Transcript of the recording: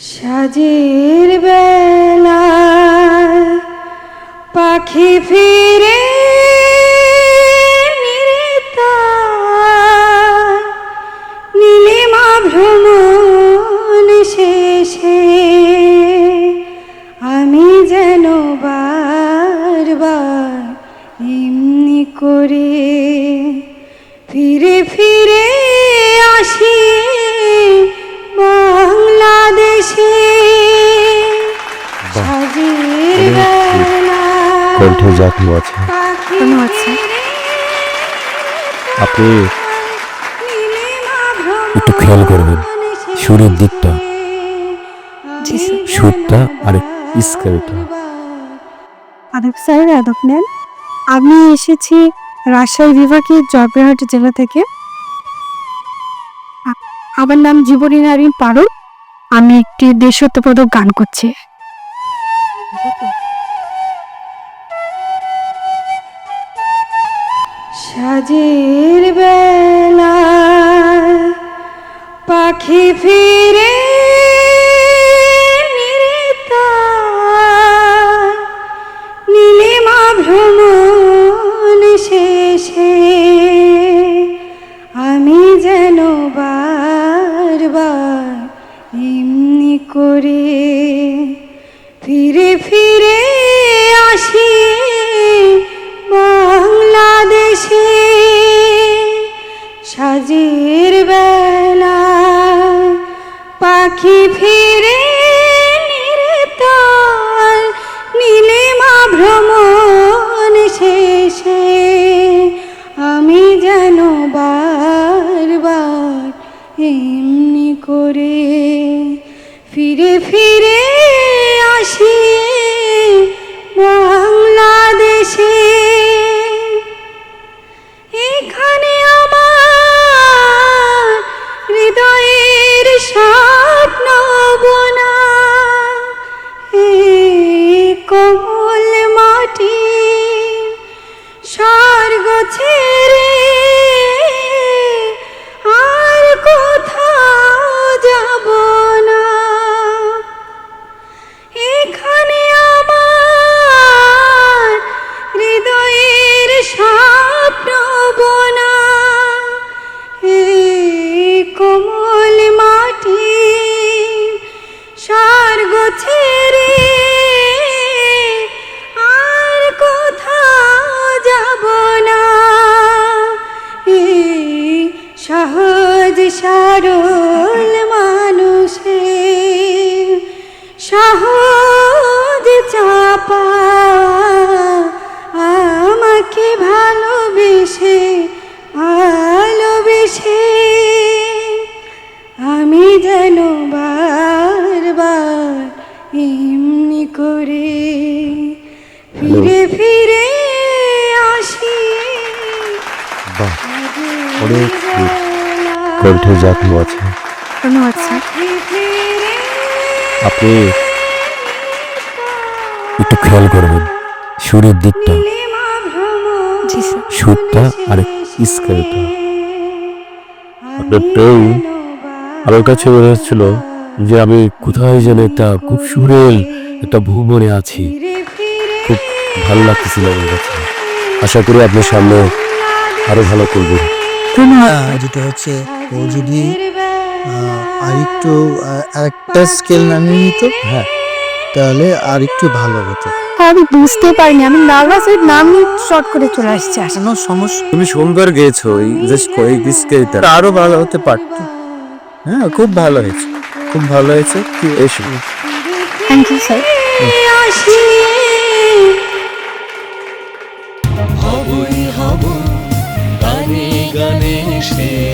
সাজের বেলা পাখি ফিরে কণ্ঠে যত্ন আছে? আপনি একটু খেয়াল করবেন সুরের দিকটা। সুরটা আর স্কেলটা। আদব স্যার আদব নেন আমি এসেছি রাজশাহী বিভাগের জয়পুরহাট জেলা থেকে। আমার নাম জীবনী নারীন পারুল। আমি একটি দেশত্ববোধক গান করছি। সাজের বেলা পাখি ফিরে ভ্রমণ শেষে আমি এমনি করে ফিরে ফিরে পাখি ফিরে নির্তার নীলিমা ভ্রমণ শেষে। আমি যেন বারবার এমনি করে ফিরে ফিরে আসি। কোমল মাটি, স্বর্গ ছেড়ে আর কোথাও যাব না। এখানে আমার হৃদয়ের স্বপ্ন বোনা। কোমল মাটি, স্বর্গ ছেড়ে আমি যেন বারবার এমনি করে ফিরে ফিরে আসি। অনেক কণ্ঠে যত্ন আছে। আপনি একটু খেয়াল করবেন সুরের দিকটা। সুরটা আর স্কেলটা। আপনার টোন আমার কাছে মনে হচ্ছিল যে আমি কোথায় যেন একটা খুব সুরেল একটা ভ্রমণে আছি। খুব ভালো লাগতেছিল আমার কাছে। আশা করি আপনার সামনে আরও ভালো করবেন আহ, যেটা হচ্ছে ও যদি আরেকটু একটা স্কেল নামিয়ে নিত হ্যাঁ। তাহলে আর একটু ভালো হতো। আমি বুঝতে পারিনি আমি নার্ভাস হয়ে নাম শর্ট করে চলে আসছি। আসলে সমস্যা? তুমি সুন্দর গেয়েছো এই জাস্ট কয়েক স্কেলটা আরও ভালো হতে পারতো। হ্যাঁ খুব ভালো হয়েছে। খুব ভালো হয়েছে। কি এসো। থ্যাংক ইউ স্যার হবই হব গানে গানে সে